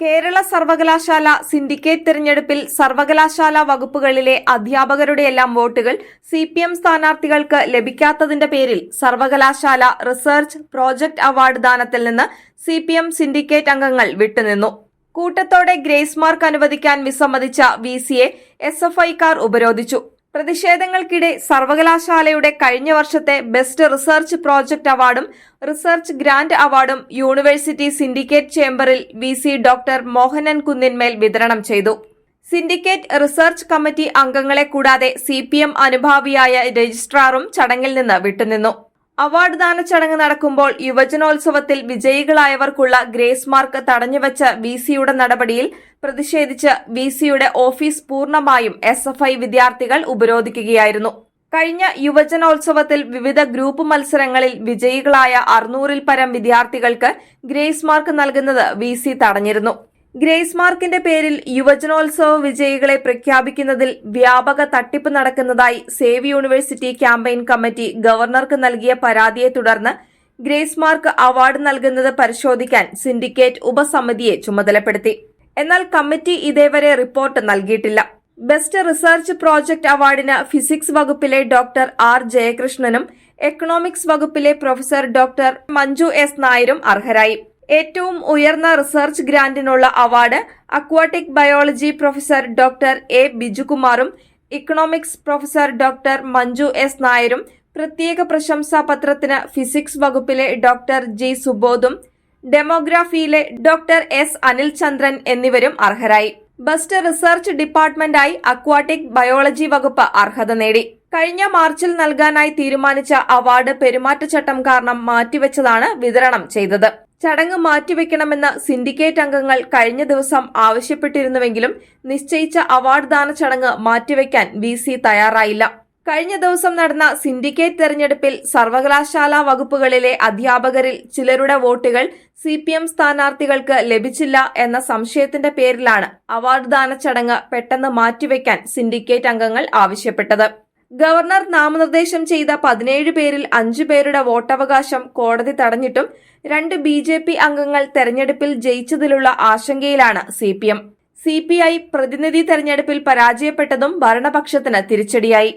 കേരള സർവകലാശാല സിൻഡിക്കേറ്റ് തിരഞ്ഞെടുപ്പിൽ സർവകലാശാല വകുപ്പുകളിലെ അധ്യാപകരുടെയെല്ലാം വോട്ടുകൾ സി പി എം സ്ഥാനാർത്ഥികൾക്ക് ലഭിക്കാത്തതിന്റെ പേരിൽ സർവകലാശാല റിസർച്ച് പ്രോജക്ട് അവാർഡ് ദാനത്തിൽ നിന്ന് സി പി എം സിൻഡിക്കേറ്റ് അംഗങ്ങൾ വിട്ടുനിന്നു. കൂട്ടത്തോടെ ഗ്രേസ് മാർക്ക് അനുവദിക്കാൻ വിസമ്മതിച്ച വി സിയെ എസ് എഫ് ഐക്കാർ ഉപരോധിച്ചു. പ്രതിഷേധങ്ങൾക്കിടെ സർവകലാശാലയുടെ കഴിഞ്ഞ വർഷത്തെ ബെസ്റ്റ് റിസർച്ച് പ്രോജക്ട് അവാർഡും റിസർച്ച് ഗ്രാന്റ് അവാർഡും യൂണിവേഴ്സിറ്റി സിൻഡിക്കേറ്റ് ചേംബറിൽ V C doctor Mohanan Kunnummal വിതരണം ചെയ്തു. സിൻഡിക്കേറ്റ് റിസർച്ച് കമ്മിറ്റി അംഗങ്ങളെ കൂടാതെ സി പി എം അനുഭാവിയായ രജിസ്ട്രാറും ചടങ്ങിൽ നിന്ന് വിട്ടുനിന്നു. അവാർഡ് ദാന ചടങ്ങ് നടക്കുമ്പോൾ യുവജനോത്സവത്തിൽ വിജയികളായവർക്കുള്ള ഗ്രേസ് മാർക്ക് തടഞ്ഞുവച്ച വി സിയുടെ നടപടിയിൽ പ്രതിഷേധിച്ച് വി സിയുടെ ഓഫീസ് പൂർണമായും എസ് എഫ് ഐ വിദ്യാർത്ഥികൾ ഉപരോധിക്കുകയായിരുന്നു. കഴിഞ്ഞ യുവജനോത്സവത്തിൽ വിവിധ ഗ്രൂപ്പ് മത്സരങ്ങളിൽ വിജയികളായ അറുന്നൂറിൽ പരം വിദ്യാർത്ഥികൾക്ക് ഗ്രേസ് മാർക്ക് നൽകുന്നത് വി തടഞ്ഞിരുന്നു. ഗ്രേസ് മാർക്കിന്റെ പേരിൽ യുവജനോത്സവ വിജയികളെ പ്രഖ്യാപിക്കുന്നതിൽ വ്യാപക തട്ടിപ്പ് നടക്കുന്നതായി സേവ് യൂണിവേഴ്സിറ്റി ക്യാമ്പയിൻ കമ്മിറ്റി ഗവർണർക്ക് നൽകിയ പരാതിയെ തുടർന്ന് ഗ്രേസ് മാർക്ക് അവാർഡ് നൽകുന്നത് പരിശോധിക്കാൻ സിൻഡിക്കേറ്റ് ഉപസമിതിയെ ചുമതലപ്പെടുത്തി. എന്നാൽ കമ്മിറ്റി ഇതേവരെ റിപ്പോർട്ട് നൽകിയിട്ടില്ല. ബെസ്റ്റ് റിസർച്ച് പ്രോജക്ട് അവാർഡിന് ഫിസിക്സ് വകുപ്പിലെ ഡോക്ടർ ആർ. ജയകൃഷ്ണനും എക്കണോമിക്സ് വകുപ്പിലെ പ്രൊഫസർ ഡോക്ടർ മഞ്ജു എസ്. നായരും അർഹരായി. ഏറ്റവും ഉയർന്ന research ഗ്രാന്റിനുള്ള award aquatic biology professor doctor A ബിജുകുമാറും economics professor doctor Manju S നായരും പ്രത്യേക പ്രശംസാ പത്രത്തിന് ഫിസിക്സ് വകുപ്പിലെ ഡോക്ടർ ജി സുബോധും ഡെമോഗ്രാഫിയിലെ ഡോക്ടർ എസ് അനിൽ ചന്ദ്രൻ എന്നിവരും അർഹരായി. ബെസ്റ്റ് റിസർച്ച് ഡിപ്പാർട്ട്മെന്റായി അക്വാട്ടിക് ബയോളജി വകുപ്പ് അർഹത നേടി. കഴിഞ്ഞ മാർച്ചിൽ നൽകാനായി തീരുമാനിച്ച അവാർഡ് പെരുമാറ്റച്ചട്ടം കാരണം മാറ്റിവെച്ചതാണ് വിതരണം ചെയ്തത്. ചടങ്ങ് മാറ്റിവെക്കണമെന്ന് സിൻഡിക്കേറ്റ് അംഗങ്ങൾ കഴിഞ്ഞ ദിവസം ആവശ്യപ്പെട്ടിരുന്നുവെങ്കിലും നിശ്ചയിച്ച അവാർഡ് ദാന ചടങ്ങ് മാറ്റിവെക്കാൻ വി സി തയ്യാറായില്ല. കഴിഞ്ഞ ദിവസം നടന്ന സിൻഡിക്കേറ്റ് തെരഞ്ഞെടുപ്പിൽ സർവകലാശാല വകുപ്പുകളിലെ അധ്യാപകരിൽ ചിലരുടെ വോട്ടുകൾ സി പി എം സ്ഥാനാർത്ഥികൾക്ക് ലഭിച്ചില്ല എന്ന സംശയത്തിന്റെ പേരിലാണ് അവാർഡ് ദാന ചടങ്ങ് പെട്ടെന്ന് മാറ്റിവെക്കാൻ സിൻഡിക്കേറ്റ് അംഗങ്ങൾ ആവശ്യപ്പെട്ടത്. ഗവർണർ നാമനിർദ്ദേശം ചെയ്ത പതിനേഴ് പേരിൽ അഞ്ചു പേരുടെ വോട്ടവകാശം കോടതി തടഞ്ഞിട്ടും രണ്ട് ബി ജെ പി അംഗങ്ങൾ തെരഞ്ഞെടുപ്പിൽ ജയിച്ചതിലുള്ള ആശങ്കയിലാണ് C P M. C P I പ്രതിനിധി തെരഞ്ഞെടുപ്പിൽ പരാജയപ്പെട്ടതും ഭരണപക്ഷത്തിന് തിരിച്ചടിയായി.